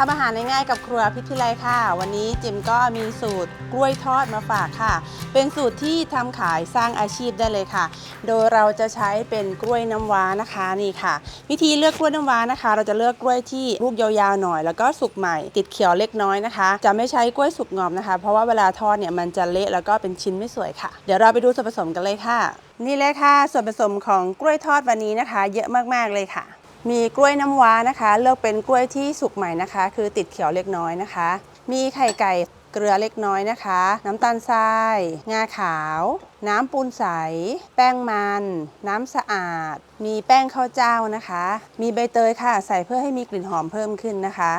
ทำอาหารง่ายๆกับครัวพิทิไลค่ะ วันนี้จิมก็มีสูตรกล้วยทอดมาฝากค่ะ เป็นสูตรที่ทำขายสร้างอาชีพได้เลยค่ะ โดยเราจะใช้เป็นกล้วยน้ำว้านะคะนี่ค่ะ วิธีเลือกกล้วยน้ำว้านะคะ เราจะเลือกกล้วยที่ลูกยาวๆหน่อย แล้วก็สุกใหม่ติดเขียวเล็กน้อยนะคะ จะไม่ใช้กล้วยสุกงอมนะคะ เพราะว่าเวลาทอดเนี่ยมันจะเละแล้วก็เป็นชิ้นไม่สวยค่ะ เดี๋ยวเราไปดูส่วนผสมกันเลยค่ะ นี่เลยค่ะ ส่วนผสมของกล้วยทอดวันนี้นะคะ เยอะมากๆเลยค่ะ มีกล้วยน้ำว้านะคะ เลือกเป็นกล้วยที่สุกใหม่นะคะ คือติดเขียวเล็กน้อยนะคะ มีไข่ไก่เกลือเล็กน้อยนะคะ น้ำตาลทราย งาขาว น้ำปูนใส แป้งมัน น้ำสะอาดมีแป้งข้าวเจ้านะคะ มีใบเตยค่ะ ใส่เพื่อให้มีกลิ่นหอมเพิ่มขึ้นนะคะ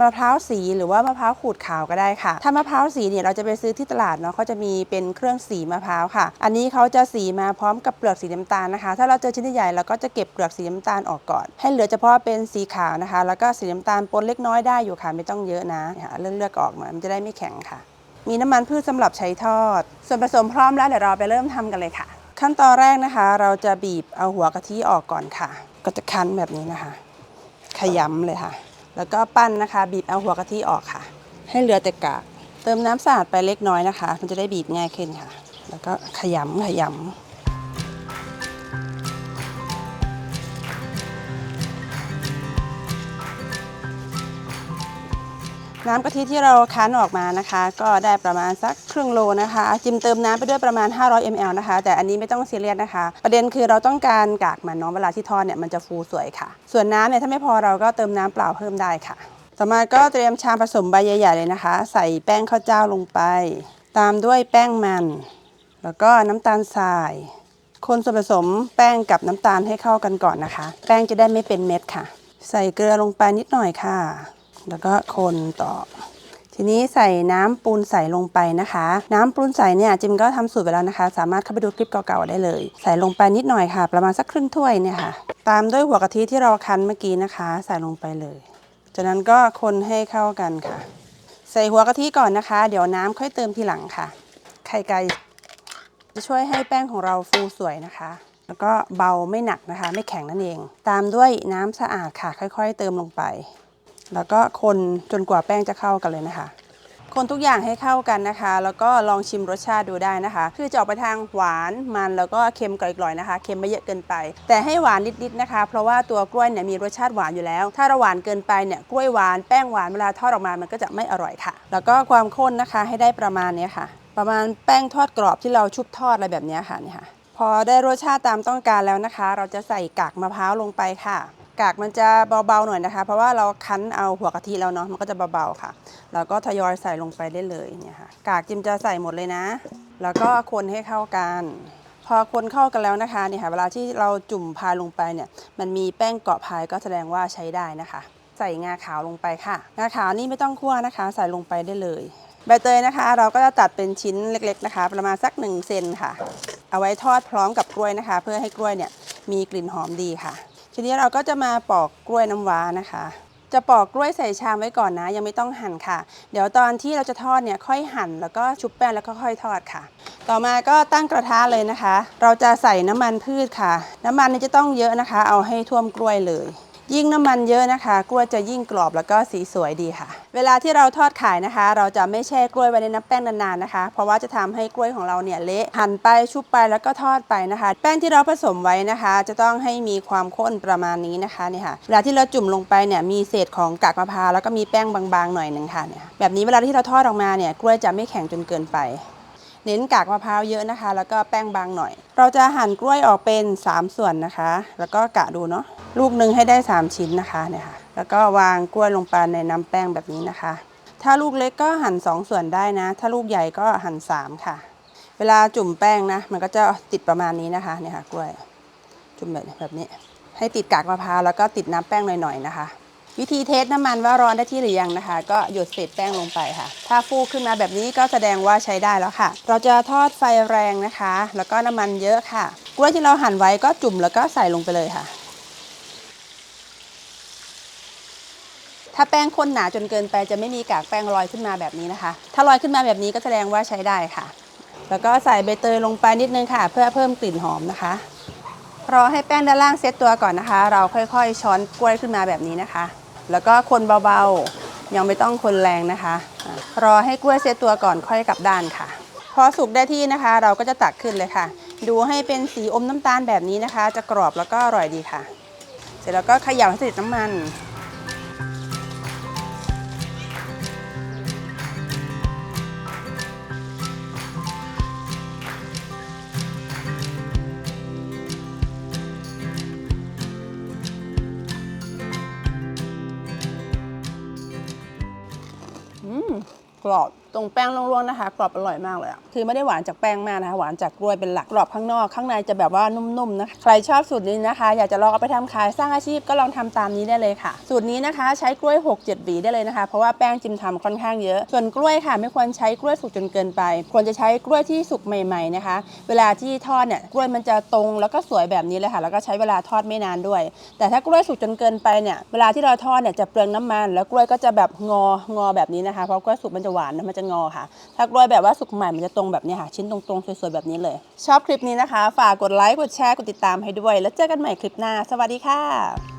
มะพร้าวสีหรือว่ามะพร้าวขูดขาวก็ได้ค่ะ ถ้ามะพร้าวสีเนี่ยเราจะไปซื้อที่ตลาดเนาะเขาจะมีเป็นเครื่องสีมะพร้าวค่ะ อันนี้เขาจะสีมาพร้อมกับเปลือกสีน้ำตาลนะคะ ถ้าเราเจอชิ้นใหญ่เราก็จะเก็บเปลือกสีน้ำตาลออกก่อน ให้เหลือเฉพาะเป็นสีขาวนะคะ แล้วก็สีน้ำตาลปนเล็กน้อยได้อยู่ค่ะ ไม่ต้องเยอะนะเลือกเลือกๆออกมามันจะได้ไม่แข็งค่ะ มีน้ำมันพืชสำหรับใช้ทอด ส่วนผสมพร้อมแล้วเดี๋ยวเราไปเริ่มทำกันเลยค่ะ ขั้นตอนแรกนะคะ เราจะบีบเอาหัวกะทิออกก่อนค่ะ ก็จะคั้นแบบนี้นะคะ ขยำเลยค่ะ แล้วก็ปั้นนะคะ บีบเอาหัวกะทิออกค่ะ ให้เหลือแต่กากเติมน้ำสะอาดไปเล็กน้อยนะคะ มันจะได้บีบง่ายขึ้นค่ะ แล้วก็ขยำขยำ น้ำกะทิที่เราคั้นออกมานะคะ ก็ได้ประมาณสักครึ่งโลนะคะ จิมเติมน้ำไปด้วยประมาณ 500 ml นะคะ แต่อันนี้ไม่ต้องซีเรียสนะคะ ประเด็นคือเราต้องการกากมันเนาะเวลาที่ทอดเนี่ยมันจะฟูสวยค่ะ ส่วนน้ำเนี่ยถ้าไม่พอเราก็เติมน้ำเปล่าเพิ่มได้ค่ะ ต่อมาก็เตรียมชามผสมใบใหญ่ๆเลยนะคะ ใส่แป้งข้าวเจ้าลงไป ตามด้วยแป้งมัน แล้วก็น้ำตาลทรายคนส่วนผสมแป้งกับน้ำตาลให้เข้ากันก่อนนะคะ แป้งจะได้ไม่เป็นเม็ดค่ะ ใส่เกลือลงไปนิดหน่อยค่ะ แล้วก็คนต่อ ทีนี้ใส่น้ำปูนใสลงไปนะคะ น้ำปูนใสเนี่ยจิมก็ทำสูตรไปแล้วนะคะ สามารถเข้าไปดูคลิปเก่าๆได้เลย ใส่ลงไปนิดหน่อยค่ะ ประมาณสักครึ่งถ้วยเนี่ยค่ะ ตามด้วยหัวกะทิที่เราคั้นเมื่อกี้นะคะ ใส่ลงไปเลย จากนั้นก็คนให้เข้ากันค่ะ ใส่หัวกะทิก่อนนะคะ เดี๋ยวน้ำค่อยเติมทีหลังค่ะ ไข่ไก่จะช่วยให้แป้งของเราฟูสวยนะคะ แล้วก็เบาไม่หนักนะคะ ไม่แข็งนั่นเอง ตามด้วยน้ำสะอาดค่ะ ค่อย ๆ เติมลงไป แล้วก็คนจนกว่าแป้งจะเข้ากันเลยนะคะ คนทุกอย่างให้เข้ากันนะคะ แล้วก็ลองชิมรสชาติดูได้นะคะ คือจะออกไปทางหวานมันแล้วก็เค็มกร่อยๆนะคะ เค็มไม่เยอะเกินไป แต่ให้หวานนิดๆนะคะ เพราะว่าตัวกล้วยเนี่ยมีรสชาติหวานอยู่แล้ว ถ้าเราหวานเกินไปเนี่ยกล้วยหวานแป้งหวานเวลาทอดออกมา มันก็จะไม่อร่อยค่ะ แล้วก็ความข้นนะคะให้ได้ประมาณนี้ค่ะ ประมาณแป้งทอดกรอบที่เราชุบทอดอะไรแบบนี้ค่ะนี่ค่ะ พอได้รสชาติตามต้องการแล้วนะคะ เราจะใส่กากมะพร้าวลงไปค่ะ กากมันจะเบาๆหน่อยนะคะ เพราะว่าเราคั้นเอาหัวกะทิแล้วเนาะมันก็จะเบาๆค่ะ แล้วก็ทยอยใส่ลงไปได้เลยเนี่ยค่ะ กากจิมจะใส่หมดเลยนะ แล้วก็คนให้เข้ากัน พอคนเข้ากันแล้วนะคะเนี่ยค่ะเวลาที่เราจุ่มพายลงไปเนี่ย มันมีแป้งเกาะพายก็แสดงว่าใช้ได้นะคะ ใส่งาขาวลงไปค่ะ งาขาวนี่ไม่ต้องคั่วนะคะ ใส่ลงไปได้เลยใบเตยนะคะ เราก็จะตัดเป็นชิ้นเล็กๆนะคะ ประมาณสัก1เซนค่ะ เอาไว้ทอดพร้อมกับกล้วยนะคะ เพื่อให้กล้วยเนี่ยมีกลิ่นหอมดีค่ะ ทีนี้เราก็จะมาปอกกล้วยน้ำว้านะคะ จะปอกกล้วยใส่ชามไว้ก่อนนะ ยังไม่ต้องหั่นค่ะ เดี๋ยวตอนที่เราจะทอดเนี่ยค่อยหั่นแล้วก็ชุบแป้งแล้วก็ค่อยทอดค่ะ ต่อมาก็ตั้งกระทะเลยนะคะ เราจะใส่น้ำมันพืชค่ะ น้ำมันนี่จะต้องเยอะนะคะ เอาให้ท่วมกล้วยเลย ยิ่งน้ำมันเยอะนะคะ กล้วยจะยิ่งกรอบแล้วก็สีสวยดีค่ะ เวลาที่เราทอดขายนะคะ เราจะไม่แช่กล้วยไว้ในน้ำแป้งนานๆนะคะ เพราะว่าจะทำให้กล้วยของเราเนี่ยเละหั่นไปชุบไปแล้วก็ทอดไปนะคะ แป้งที่เราผสมไว้นะคะ จะต้องให้มีความข้นประมาณนี้นะคะเนี่ยค่ะเวลาที่เราจุ่มลงไปเนี่ยมีเศษของกากมะพร้าวแล้วก็มีแป้งบางๆหน่อยหนึ่งค่ะเนี่ยแบบนี้เวลาที่เราทอดออกมาเนี่ยกล้วยจะไม่แข็งจนเกินไป เน้นกากมะพร้าวเยอะนะคะ แล้วก็แป้งบางหน่อย เราจะหั่นกล้วยออกเป็น 3 ส่วนนะคะ แล้วก็กะดูเนาะลูกหนึ่งให้ได้ 3 ชิ้นนะคะเนี่ยค่ะแล้วก็วางกล้วยลงไปในน้ำแป้งแบบนี้นะคะ ถ้าลูกเล็กก็หั่น 2 ส่วนได้นะ ถ้าลูกใหญ่ก็หั่น 3 ค่ะ เวลาจุ่มแป้งนะ มันก็จะติดประมาณนี้นะคะเนี่ยค่ะกล้วย จุ่มแบบแบบนี้ ให้ติดกากมะพร้าวแล้วก็ติดน้ำแป้งหน่อยๆนะคะ วิธีเทสน้ำมันว่าร้อนได้ที่หรือยังนะคะ ก็หยดเศษแป้งลงไปค่ะ ถ้าฟูขึ้นมาแบบนี้ก็แสดงว่าใช้ได้แล้วค่ะ เราจะทอดไฟแรงนะคะ แล้วก็น้ำมันเยอะค่ะกล้วยที่เราหั่นไว้ก็จุ่มแล้วก็ใส่ลงไปเลยค่ะ ถ้าแป้งข้นหนาจนเกินไปจะไม่มีกากแป้งลอยขึ้นมาแบบนี้นะคะ ถ้าลอยขึ้นมาแบบนี้ก็แสดงว่าใช้ได้ค่ะ แล้วก็ใส่ใบเตยลงไปนิดนึงค่ะ เพื่อเพิ่มกลิ่นหอมนะคะรอให้แป้งด้านล่างเซตตัวก่อนนะคะ เราค่อยๆ ช้อนกล้วยขึ้นมาแบบนี้นะคะ แล้วก็คนเบาๆ ยังไม่ต้องคนแรงนะคะ รอให้กล้วยเซตตัวก่อนค่อยกลับด้านค่ะ พอสุกได้ที่นะคะ เราก็จะตักขึ้นเลยค่ะ ดูให้เป็นสีอมน้ำตาลแบบนี้นะคะ จะกรอบแล้วก็อร่อยดีค่ะ เสร็จแล้วก็เขย่าให้สนิทน้ำมัน มกรอบ ตรงแป้งร่วงๆนะคะ กรอบอร่อยมากเลยอะคือไม่ได้หวานจากแป้งมากนะคะหวานจากกล้วยเป็นหลักกรอบข้างนอก ข้างในจะแบบว่านุ่มๆนะใครชอบสูตรนี้นะคะ อยากจะลองเอาไปทำขายสร้างอาชีพก็ลองทำตามนี้ได้เลยค่ะ สูตรนี้นะคะใช้กล้วย 6 7หวีได้เลยนะคะ เพราะว่าแป้งจิมทำค่อนข้างเยอะ ส่วนกล้วยค่ะไม่ควรใช้กล้วยสุกจนเกินไป ควรจะใช้กล้วยที่สุกใหม่ ๆนะคะ เวลาที่ทอดเนี่ยกล้วยมันจะตรงแล้วก็สวยแบบนี้เลยค่ะ แล้วก็ใช้เวลาทอดไม่นานด้วย แต่ถ้ากล้วยสุกจนเกินไปเนี่ยเวลาที่เราทอดเนี่ยจะเปลืองน้ำมัน แล้วกล้วยก็จะแบบงองอแบบนี้นะคะเพราะกล้วยสุกมันจะหวานมันจะงอค่ะ ถ้ากล้วยแบบว่าสุกใหม่มันจะตรงแบบนี้ค่ะ ชิ้นตรงๆ สวยๆ แบบนี้เลย ชอบคลิปนี้นะคะ ฝากกดไลค์ กดแชร์ กดติดตามให้ด้วย แล้วเจอกันใหม่คลิปหน้า สวัสดีค่ะ